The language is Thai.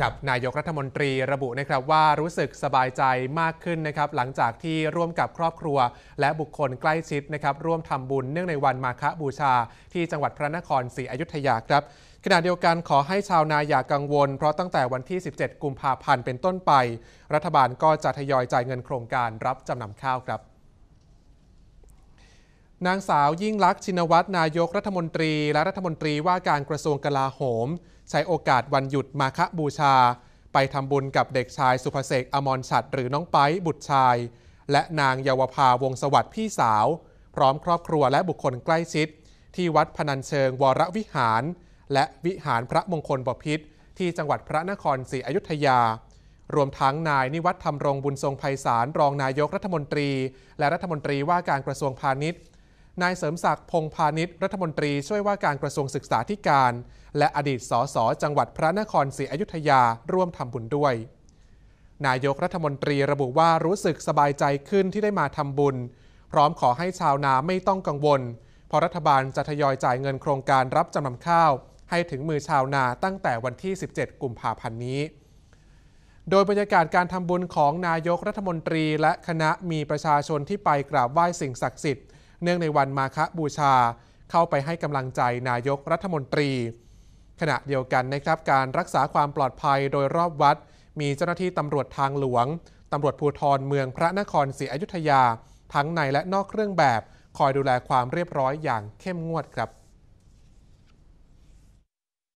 ครับนายกรัฐมนตรีระบุนะครับว่ารู้สึกสบายใจมากขึ้นนะครับ หลังจากที่ร่วมกับครอบครัว และบุคคลใกล้ชิดนะครับ ร่วมทำบุญเนื่องในวันมาฆบูชา ที่จังหวัดพระนครศรีอยุธยาครับขณะเดียวกันขอให้ชาวนาอย่ากกังวล เพราะตั้งแต่วันที่ 17 กุมภาพันธ์เป็นต้นไป รัฐบาลก็จะทยอยจ่ายเงินโครงการรับจำนำข้าวครับ นางสาวยิ่งลักษณ์ชินวัตรนายกรัฐมนตรี และรัฐมนตรีว่าการกระทรวงกลาโหม ใช้โอกาสวันหยุดมาฆบูชา ไปทำบุญกับเด็กชายสุภเสกอมรชัดหรือน้องไปบุตรชาย และนางเยาวภาวงสวัสดิ์พี่สาว พร้อมครอบครัวและบุคคลใกล้ชิด ที่วัดพนัญเชิงวรวิหาร และวิหารพระมงคลบพิษที่จังหวัดพระนครศรีอยุธยารวมทั้งนายนิวัฒน์ธรรมรงบุญทรงไพศาลรองนายกรัฐมนตรี และรัฐมนตรีว่าการกระทรวงพาณิชย์ นายเสริมศักดิ์พงพาณิชย์รัฐมนตรีช่วยว่าการกระทรวงศึกษาธิการ และอดีตสสจังหวัดพระนครศรีอยุธยาร่วมทำบุญด้วย นายกรัฐมนตรีระบุว่ารู้สึกสบายใจขึ้นที่ได้มาทำบุญ พร้อมขอให้ชาวนาไม่ต้องกังวล เพราะรัฐบาลจะทยอยจ่ายเงินโครงการรับจำนำข้าว ให้ถึงมือชาวนาตั้งแต่วันที่ 17 กุมภาพันธ์นี้โดยบรรยากาศการทำบุญของนายกรัฐมนตรีและคณะมีประชาชนที่ไปกราบไหว้สิ่งศักดิ์สิทธิ์ เนื่องในวันมาฆบูชา เข้าไปให้กำลังใจนายกรัฐมนตรี ขณะเดียวกันนะครับการรักษาความปลอดภัยโดยรอบวัด มีเจ้าหน้าที่ตำรวจทางหลวงตำรวจภูธรเมืองพระนครศรีอยุธยา ทั้งในและนอกเครื่องแบบ คอยดูแลความเรียบร้อยอย่างเข้มงวดครับ